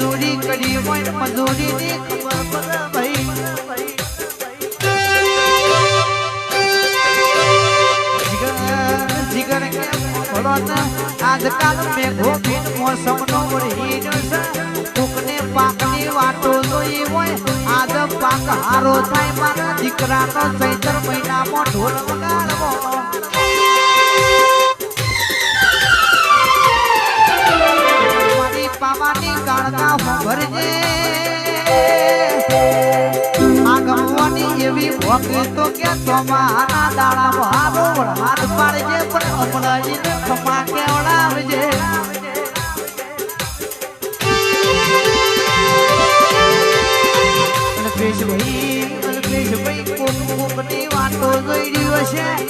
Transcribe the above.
મજૂરી કરી હોય મજૂરી ની ખબર ભાઈ. જીગર કે ફળોન આજકાલ મોસમ નો પાકની વાટો જોઈ હોય, આજ પાક હારો થાય મારા દીકરા તો ચૈતર મહિનામાં ઢોલ વગાડવો. ભરજે. આ ગમવાની એવી ભોગી તો કે તમારા દાડા મહારોળ હાથ પાડજે, પણ હમણાં જ ખમા કેવડાવજે. અલ્પેશ ભાઈ અલ્પેશ ભાઈ કોણ કોકની વાતો જોઈ રહ્યો છે